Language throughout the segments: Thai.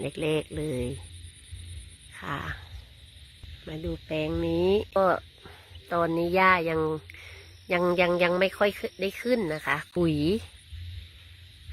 เล็กๆเลยค่ะ มาดูแปลงนี้ก็ตอนนี้หญ้ายังยังยังยังไม่ค่อยได้ขึ้นนะคะ ปุ๋ย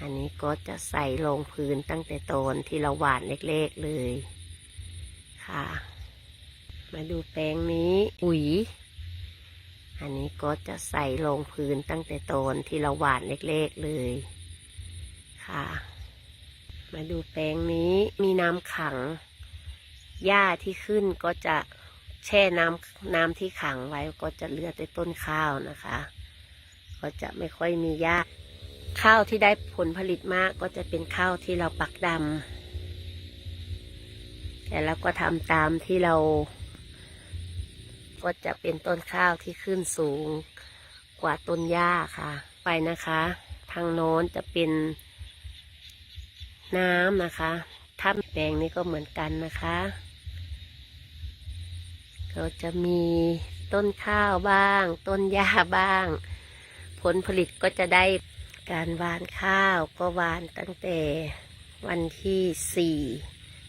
อันนี้ก็จะใส่ลงพื้นตั้งแต่ตอนที่เราหว่านเล็กๆเลยค่ะ มาดูแปลงนี้ปุ๋ย อันนี้ก็จะใส่ลงพื้นตั้งแต่ตอนที่เราหว่านเล็กๆเลยค่ะ มาดูแปลงนี้มีน้ำขัง หญ้าที่ขึ้นก็จะแช่น้ำน้ำที่ขังไว้ก็จะเลือแต่ต้นข้าวนะคะ ก็จะไม่ค่อยมีหญ้าข้าวที่ได้ผลผลิตมากก็จะเป็นข้าวที่เราปักดำแต่เราก็ทำตามที่เรา ก็จะเป็นต้นข้าวที่ขึ้นสูงกว่าต้นหญ้าค่ะ ไปนะคะ ทางโน้นจะเป็น น้ำนะคะถ้าแปลงนี้ก็เหมือนกันนะคะก็จะมีต้นข้าวบ้าง ต้นหญ้าบ้าง ผลผลิตก็จะได้การหวานข้าวก็หวานตั้งแต่วันที่สี่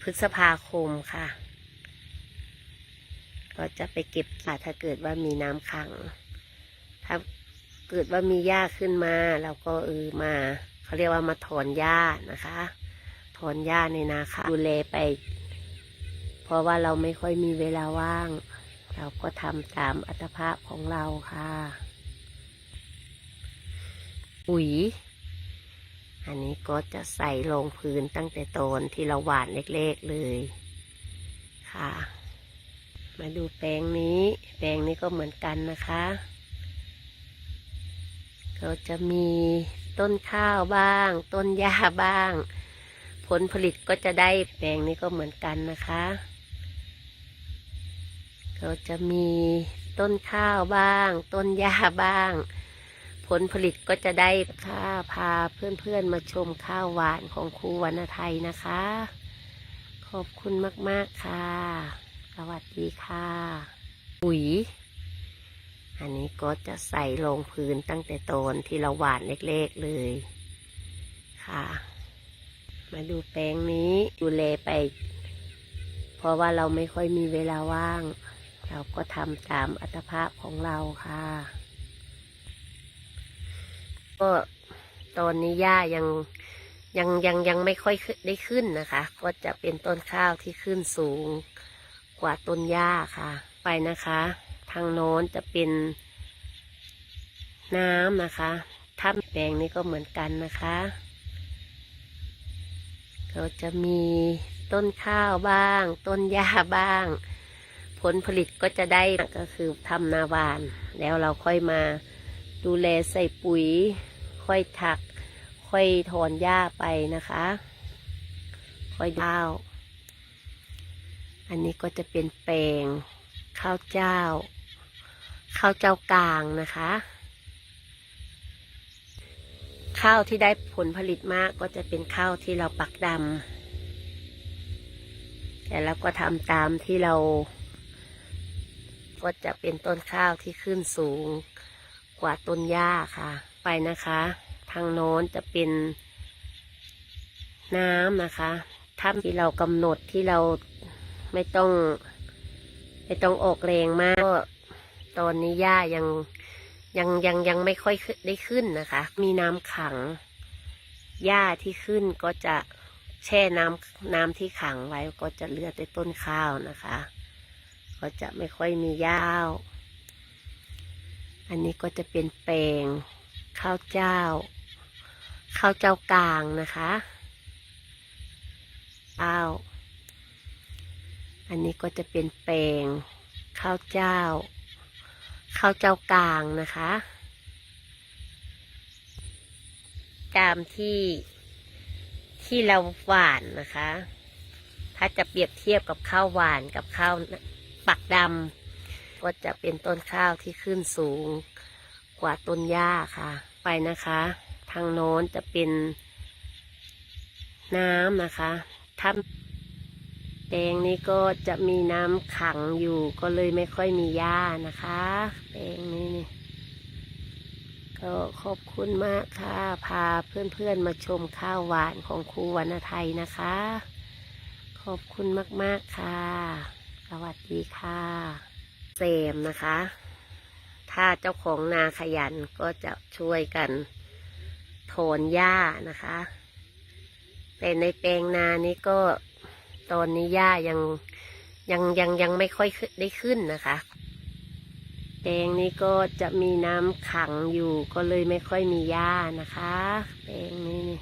พฤษภาคมค่ะ ก็จะไปเก็บค่ะถ้าเกิดว่ามีน้ำขัง ถ้าเกิดว่ามีหญ้าขึ้นมาเราก็เออมา เขาเรียกว่ามาถอนหญ้านะคะ ถอนหญ้าในนาค่ะ ดูแลไป เพราะว่าเราไม่ค่อยมีเวลาว่าง เราก็ทำตามอัตภาพของเราค่ะ ปุ๋ย อันนี้ก็จะใส่ลงพื้นตั้งแต่ตอนที่เราหว่านเล็กๆเลยค่ะ มาดูแปลงนี้ แปลงนี้ก็เหมือนกันนะคะก็จะมีต้นข้าวบ้าง ต้นหญ้าบ้าง ผลผลิตก็จะได้แปลงนี้ก็เหมือนกันนะคะก็จะมีต้นข้าวบ้าง ต้นหญ้าบ้าง ผลผลิตก็จะได้ค่ะพาเพื่อนๆมาชมข้าวหวานของครูวรรณไทยนะคะ ขอบคุณมากๆค่ะ สวัสดีค่ะ ปุ๋ย อันนี้ก็จะใส่ลงพื้นตั้งแต่ตอนที่เราหว่านเล็กๆเลยค่ะ มาดูแปลงนี้ดูแลไป เพราะว่าเราไม่ค่อยมีเวลาว่าง เราก็ทำตามอัตภาพของเราค่ะ ก็ตอนนี้หญ้ายังยังยังยังไม่ค่อยได้ขึ้นนะคะ ก็จะเป็นต้นข้าวที่ขึ้นสูงกว่าต้นหญ้าค่ะ ไปนะคะ ทางโน้นจะเป็นน้ำนะคะถ้าแปลงนี้ก็เหมือนกันนะคะ ก็จะมีต้นข้าวบ้าง ต้นหญ้าบ้าง ผลผลิตก็จะได้ก็คือทำนาวาน แล้วเราค่อยมาดูแลใส่ปุ๋ย ค่อยถัก ค่อยถอนหญ้าไปนะคะ ค่อยข้าว อันนี้ก็จะเป็นแปลงข้าวเจ้า ข้าวเจ้ากลางนะคะ ข้าวที่ได้ผลผลิตมากก็จะเป็นข้าวที่เราปักดำแต่เราก็ทำตามที่เรา ก็จะเป็นต้นข้าวที่ขึ้นสูงกว่าต้นหญ้าค่ะ ไปนะคะ ทางโน้นจะเป็นน้ำนะคะถ้าที่เรากำหนดที่เราไม่ต้อง ไม่ต้องออกแรงมาก ตอนนี้หญ้ายัง ยังยังยังไม่ค่อยได้ขึ้นนะคะ มีน้ำขัง หญ้าที่ขึ้นก็จะแช่น้ำน้ำที่ขังไว้ก็จะเลือแต่ต้นข้าวนะคะ ก็จะไม่ค่อยมีหญ้า อันนี้ก็จะเป็นแปลงข้าวเจ้า ข้าวเจ้ากลางนะคะข้าวอันนี้ก็จะเป็นแปลงข้าวเจ้า ข้าวเจ้ากลางนะคะ ตามที่ที่เราหวานนะคะ ถ้าจะเปรียบเทียบกับข้าวหวานกับข้าวปักดำก็จะเป็นต้นข้าวที่ขึ้นสูงกว่าต้นหญ้าค่ะ ไปนะคะ ทางโน้นจะเป็นน้ำนะคะถ้า แปงนี้ก็จะมีน้ำขังอยู่ก็เลยไม่ค่อยมีหญ้านะคะแปลงนี้นี่ก็ขอบคุณมากค่ะ พาเพื่อนๆมาชมข้าวหวานของครูวรรณไทยนะคะ ขอบคุณมากๆค่ะ สวัสดีค่ะเซมนะคะ ถ้าเจ้าของนาขยันก็จะช่วยกันโถนหญ้านะคะ แต่ในแปลงนานี้ก็ ตอนนี้หญ้ายังยังยังยังไม่ค่อยได้ขึ้นนะคะแปลงนี้ก็จะมีน้ำขังอยู่ก็เลยไม่ค่อยมีหญ้านะคะแปลงนี้นี่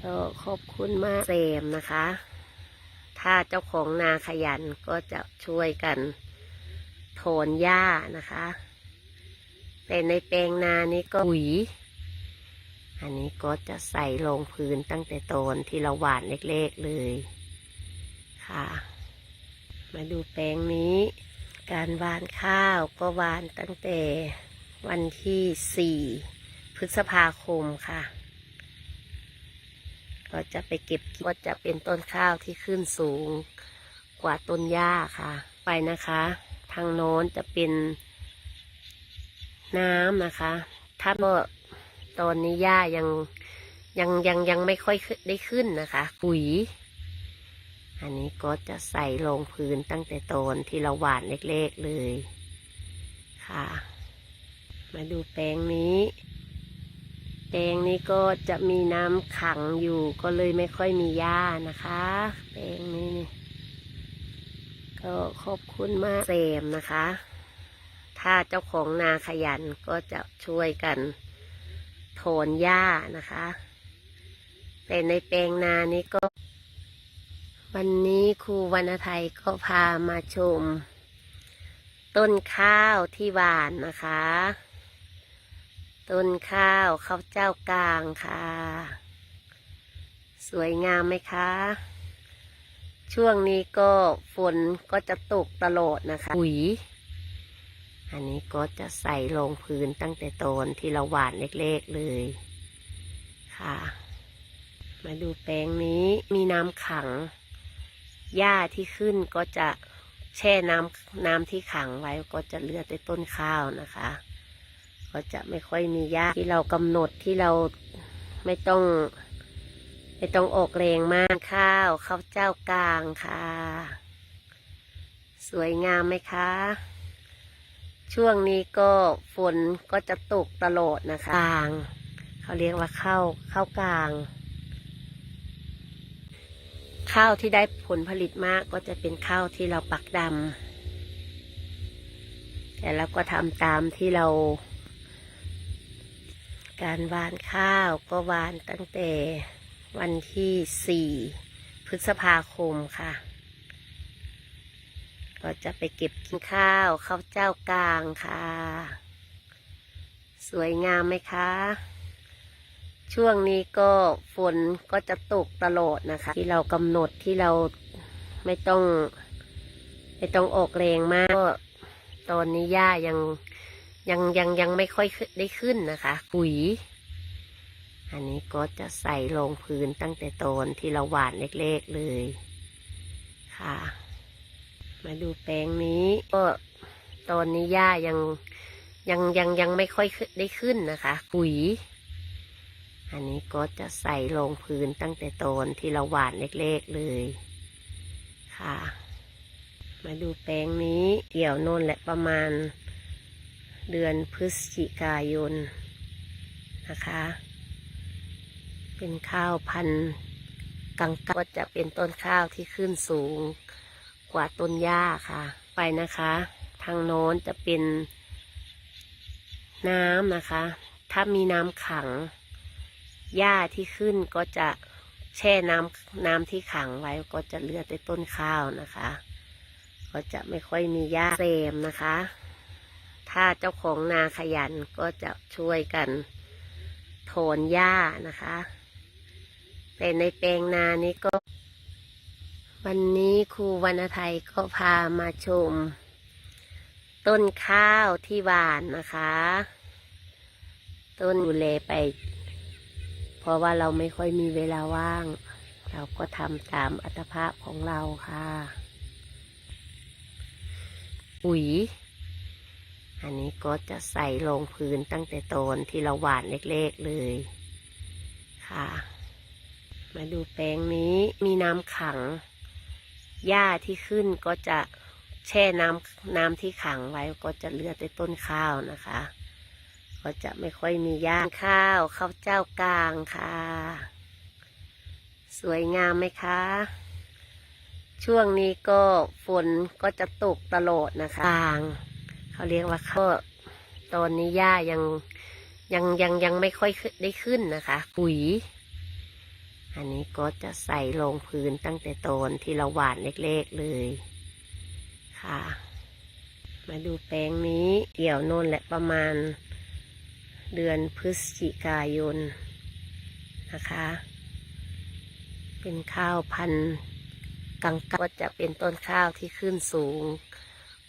ก็ขอบคุณมากเซมนะคะ ถ้าเจ้าของนาขยันก็จะช่วยกันโถนหญ้านะคะ แต่ในแปลงนานี้ก็ปุ๋ย อันนี้ก็จะใส่ลงพื้นตั้งแต่ตอนที่เราหว่านเล็กๆเลยค่ะ มาดูแปลงนี้ การหว่านข้าวก็หว่านตั้งแต่วันที่สี่พฤษภาคมค่ะ ก็จะไปเก็บก็จะเป็นต้นข้าวที่ขึ้นสูงกว่าต้นหญ้าค่ะ ไปนะคะ ทางโน้นจะเป็นน้ำนะคะ ถ้าก็ ตอนนี้หญ้ายังยังยังยังไม่ค่อยได้ขึ้นนะคะ ปุ๋ย อันนี้ก็จะใส่ลงพื้นตั้งแต่ตอนที่เราหว่านเล็กๆเลยค่ะ มาดูแปลงนี้ แปลงนี้ก็จะมีน้ำขังอยู่ก็เลยไม่ค่อยมีหญ้านะคะ แปลงนี้ก็ขอบคุณมากเซมนะคะ ถ้าเจ้าของนาขยันก็จะช่วยกัน โถนหญ้านะคะ แต่ในแปลงนานี้ก็ วันนี้ครูวรรณไทยก็พามาชม ต้นข้าวที่หวานนะคะ ต้นข้าวข้าวเจ้ากลางค่ะ สวยงามไหมคะช่วงนี้ก็ฝนก็จะตกตลอดนะคะ ปุ๋ย อันนี้ก็จะใส่ลงพื้นตั้งแต่ตอนที่เราหว่านเล็กๆเลยค่ะ มาดูแปลงนี้มีน้ำขัง หญ้าที่ขึ้นก็จะแช่น้ำน้ำที่ขังไว้ก็จะเหลือแต่ต้นข้าวนะคะ ก็จะไม่ค่อยมีหญ้าที่เรากำหนดที่เราไม่ต้อง ไม่ต้องออกแรงมากข้าวข้าวเจ้ากลางค่ะ สวยงามไหมคะ ช่วงนี้ก็ฝนก็จะตกตลอดนะคะกลาง เขาเรียกว่าข้าวข้าวกลาง ข้าวที่ได้ผลผลิตมากก็จะเป็นข้าวที่เราปักดำแต่เราก็ทำตามที่เรา การหวานข้าวก็หวานตั้งแต่วันที่สี่พฤษภาคมค่ะ ก็จะไปเก็บกินข้าวข้าวเจ้ากลางค่ะ สวยงามไหมคะ ช่วงนี้ก็ฝนก็จะตกตลอดนะคะ ที่เรากำหนดที่เราไม่ต้อง ไม่ต้องออกแรงมากก็ตอนนี้หญ้ายังยังยังยังไม่ค่อยได้ขึ้นนะคะ ปุ๋ย อันนี้ก็จะใส่ลงพื้นตั้งแต่ตอนที่เราหว่านเล็กๆเลยค่ะ มาดูแปลงนี้ ก็ตอนนี้หญ้ายังยังยังยังไม่ค่อยได้ขึ้นนะคะ ปุ๋ย อันนี้ก็จะใส่ลงพื้นตั้งแต่ตอนที่เราหว่านเล็กๆเลยค่ะ มาดูแปลงนี้เกี่ยวโน่นแหละประมาณเดือนพฤศจิกายนนะคะ เป็นข้าวพันธุ์กลางๆก็จะเป็นต้นข้าวที่ขึ้นสูง กว่าต้นหญ้าค่ะ ไปนะคะ ทางโน้นจะเป็นน้ำนะคะ ถ้ามีน้ำขังหญ้าที่ขึ้นก็จะแช่น้ำน้ำที่ขังไว้ก็จะเหลือแต่ต้นข้าวนะคะ ก็จะไม่ค่อยมีหญ้าเซมนะคะ ถ้าเจ้าของนาขยันก็จะช่วยกันโถนหญ้านะคะ แต่ในแปลงนานี้ก็ วันนี้ครูวรรณไทยก็พามาชม ต้นข้าวที่หวานนะคะ ต้นดูแลไป เพราะว่าเราไม่ค่อยมีเวลาว่าง เราก็ทำตามอัตภาพของเราค่ะ ปุ๋ย อันนี้ก็จะใส่ลงพื้นตั้งแต่ตอนที่เราหว่านเล็กๆเลยค่ะ มาดูแปลงนี้มีน้ำขัง หญ้าที่ขึ้นก็จะแช่น้ำน้ำที่ขังไว้ก็จะเหลือแต่ต้นข้าวนะคะ ก็จะไม่ค่อยมีหญ้าข้าวข้าวเจ้ากลางค่ะ สวยงามไหมคะ ช่วงนี้ก็ฝนก็จะตกตลอดนะคะกลางเขาเรียกว่าข้าวตอนนี้หญ้ายังยังยังยังไม่ค่อยได้ขึ้นนะคะปุ๋ย อันนี้ก็จะใส่ลงพื้นตั้งแต่ตอนที่เราหวานเล็กๆเลยค่ะ มาดูแปลงนี้เกี่ยวโน่นแหละประมาณเดือนพฤศจิกายนนะคะ เป็นข้าวพันธุ์กังก็จะเป็นต้นข้าวที่ขึ้นสูง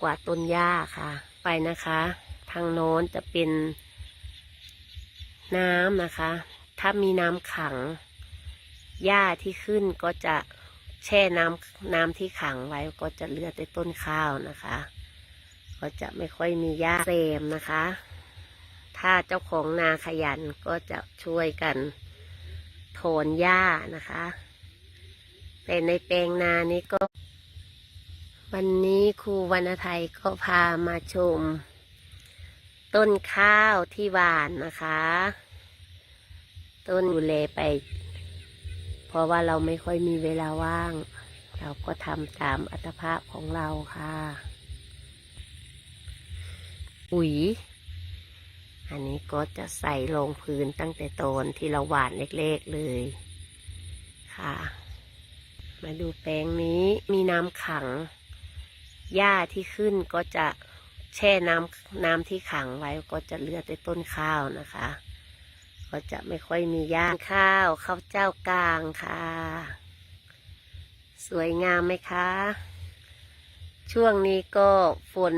กว่าต้นหญ้าค่ะ ไปนะคะ ทางโน้นจะเป็นน้ำนะคะ ถ้ามีน้ำขัง หญ้าที่ขึ้นก็จะแช่น้ำน้ำที่ขังไว้ก็จะเหลือแต่ต้นข้าวนะคะ ก็จะไม่ค่อยมีหญ้าเสมนะคะ ถ้าเจ้าของนาขยันก็จะช่วยกันโถนหญ้านะคะ แต่ในแปลงนานี้ก็ วันนี้ครูวรรณไทยก็พามาชม ต้นข้าวที่หวานนะคะ ต้นดูแลไป เพราะว่าเราไม่ค่อยมีเวลาว่าง เราก็ทำตามอัตภาพของเราค่ะ ปุ๋ย อันนี้ก็จะใส่ลงพื้นตั้งแต่ตอนที่เราหวานเล็กๆเลยค่ะ มาดูแปลงนี้มีน้ำขัง หญ้าที่ขึ้นก็จะแช่น้ำน้ำที่ขังไว้ก็จะเหลือแต่ต้นข้าวนะคะ ก็จะไม่ค่อยมีย่างข้าวข้าวเจ้ากลางค่ะ สวยงามไหมคะ ช่วงนี้ก็ฝน